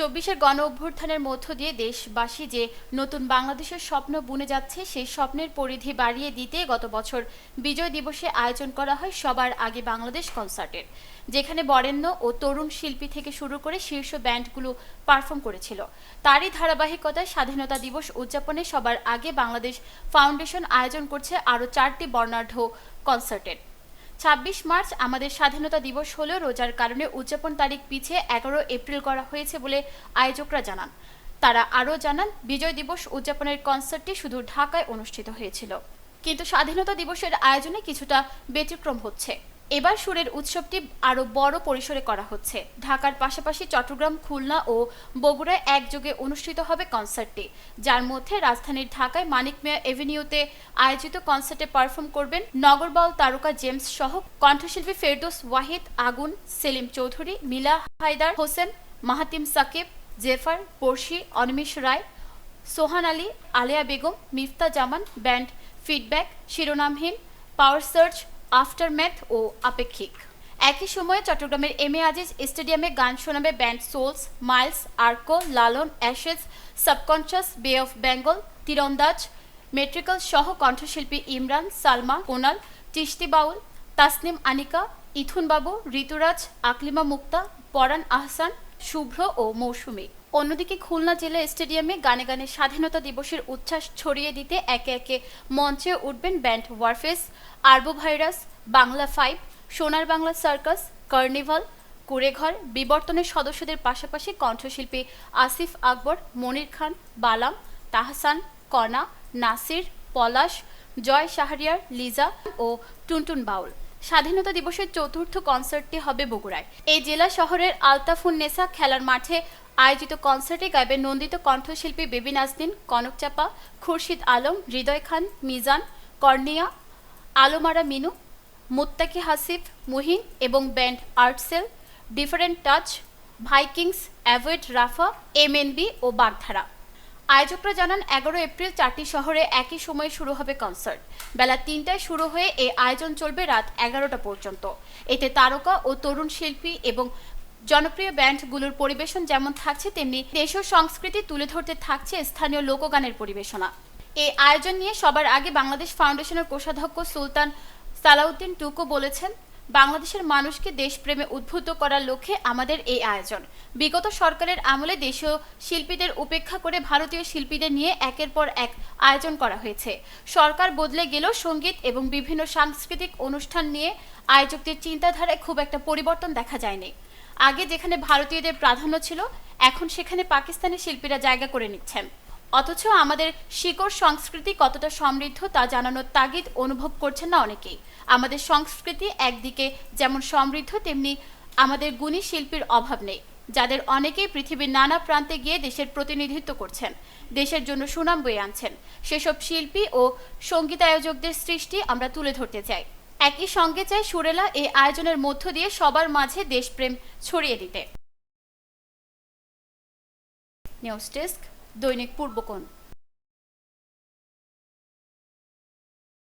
চব্বিশের গণ অভ্যুত্থানের মধ্য দিয়ে দেশবাসী যে নতুন বাংলাদেশের স্বপ্ন বুনে যাচ্ছে, সেই স্বপ্নের পরিধি বাড়িয়ে দিতে গত বছর বিজয় দিবসে আয়োজন করা হয় সবার আগে বাংলাদেশ কনসার্টের, যেখানে বরেণ্য ও তরুণ শিল্পী থেকে শুরু করে শীর্ষ ব্যান্ডগুলো পারফর্ম করেছিল। তারই ধারাবাহিকতায় স্বাধীনতা দিবস উদযাপনে সবার আগে বাংলাদেশ ফাউন্ডেশন আয়োজন করছে আরও চারটি বর্ণাঢ্য কনসার্টের। ছাব্বিশ মার্চ আমাদের স্বাধীনতা দিবস হলেও রোজার কারণে উদযাপন তারিখ পিছিয়ে এগারো এপ্রিল করা হয়েছে বলে আয়োজকরা জানান। তারা আরও জানান, বিজয় দিবস উদযাপনের কনসার্টটি শুধু ঢাকায় অনুষ্ঠিত হয়েছিল। কিন্তু স্বাধীনতা দিবসের আয়োজনে কিছুটা ব্যতিক্রম হচ্ছে। এবার সুরের উৎসবটি আরও বড় পরিসরে করা হচ্ছে। ঢাকার পাশাপাশি চট্টগ্রাম, খুলনা ও বগুড়ায় একযোগে অনুষ্ঠিত হবে কনসার্টটি। যার মধ্যে রাজধানীর ঢাকায় মানিক মিয়া এভিনিউতে আয়োজিত কনসার্টে পারফর্ম করবেন নগরবাউল তারকা জেমস সহ কণ্ঠশিল্পী ফেরদোস ওয়াহিদ, আগুন, সেলিম চৌধুরী, মিলা Haider Hossain, Mahatim Sakib, Jefar Porshi Animesh Roy, Sohan Ali, Aleya Begum Mifta Zaman, band feedback, Shironamhin, power search aftermath ও আপেক্ষিক। একই সময়ে চট্টগ্রামের এম এ আজিজ স্টেডিয়ামে গান শোনাবে band Souls, Miles, Arko, Lalon, Ashes, Subconscious, Bay of Bengal, Tirondaj Metrical সহ কণ্ঠশিল্পী ইমরান, সালমা, কোনাল চিস্তি বাউল, তাসনিম আনিকা ইথুন বাবু ঋতুরাজ, আকলিমা মুক্তা পরান আহসান, শুভ্র ও মৌসুমী। অন্যদিকে খুলনা জেলা স্টেডিয়ামে গানে গানে স্বাধীনতা দিবসের উচ্ছ্বাস ছড়িয়ে দিতে একে একে মঞ্চে উঠবেন band Warfaze arbovirus Bangla five, Sonar Bangla circus, carnival, কুড়েঘর, বিবর্তনের সদস্যদের পাশাপাশি কণ্ঠশিল্পী আসিফ আকবর, মনির খান, বালাম, তাহসান, কনা, নাসির, পলাশ, জয় শাহরিয়ার, লিজা ও টুনটুন বাউল। স্বাধীনতা দিবসের চতুর্থ কনসার্টটি হবে বগুড়ায়। এই জেলা শহরের আলতাফুন নেসা খেলার মাঠে আয়োজিত কনসার্টে গাইবেন নন্দিত কণ্ঠশিল্পী বেবি নাজদিন কনক চাপা, খুরশিদ আলম, হৃদয় খান, মিজান, কর্নিয়া, আলোমারা মিনু, মুত্তাকি হাসিফ, মুহিন এবং band Artcell, different touch, Vikings, avoid Rafa MNB ও বাগধারা। আয়োজকরা জানান, এগারো এপ্রিল চারটি শহরে একই সময়ে শুরু হবে কনসার্ট। বেলা তিনটায় শুরু হয়ে এই আয়োজন চলবে রাত এগারোটা পর্যন্ত। এতে তারকা ও তরুণ শিল্পী এবং জনপ্রিয় ব্যান্ডগুলোর পরিবেশন যেমন থাকছে, তেমনি দেশীয় সংস্কৃতি তুলে ধরতে থাকছে স্থানীয় লোকগানের পরিবেশনা। এই আয়োজন নিয়ে সবার আগে বাংলাদেশ ফাউন্ডেশনের কোষাধ্যক্ষ সুলতান সালাউদ্দিন টুকু বলেছেন বাংলাদেশের মানুষকে দেশপ্রেমে উদ্বুদ্ধ করার লক্ষ্যে আমাদের এই আয়োজন। বিগত সরকারের আমলে দেশীয় শিল্পীদের উপেক্ষা করে ভারতীয় শিল্পীদের নিয়ে একের পর এক আয়োজন করা হয়েছে। সরকার বদলে গেলেও সংগীত এবং বিভিন্ন সাংস্কৃতিক অনুষ্ঠান নিয়ে আয়োজকদের চিন্তাধারায় খুব একটা পরিবর্তন দেখা যায়নি। আগে যেখানে ভারতীয়দের প্রাধান্য ছিল, এখন সেখানে পাকিস্তানি শিল্পীরা জায়গা করে নিচ্ছেন। অথচ আমাদের শিকড় সংস্কৃতি কতটা সমৃদ্ধ তা জানানোর তাগিদ অনুভব করছেন না অনেকেই। আমাদের সংস্কৃতি একদিকে যেমন সমৃদ্ধ, তেমনি আমাদের গুণী শিল্পীর অভাব নেই, যাদের অনেকেই পৃথিবীর নানা প্রান্তে গিয়ে দেশের প্রতিনিধিত্ব করছেন, দেশের জন্য সুনাম বয়ে আনছেন। সেসব শিল্পী ও সঙ্গীতায়োজকদের সৃষ্টি আমরা তুলে ধরতে চাই। একই সঙ্গে চাই সুরেলা এই আয়োজনের মধ্য দিয়ে সবার মাঝে দেশপ্রেম ছড়িয়ে দিতে। নিউজ ডেস্ক দৈনিক পূর্বকোণ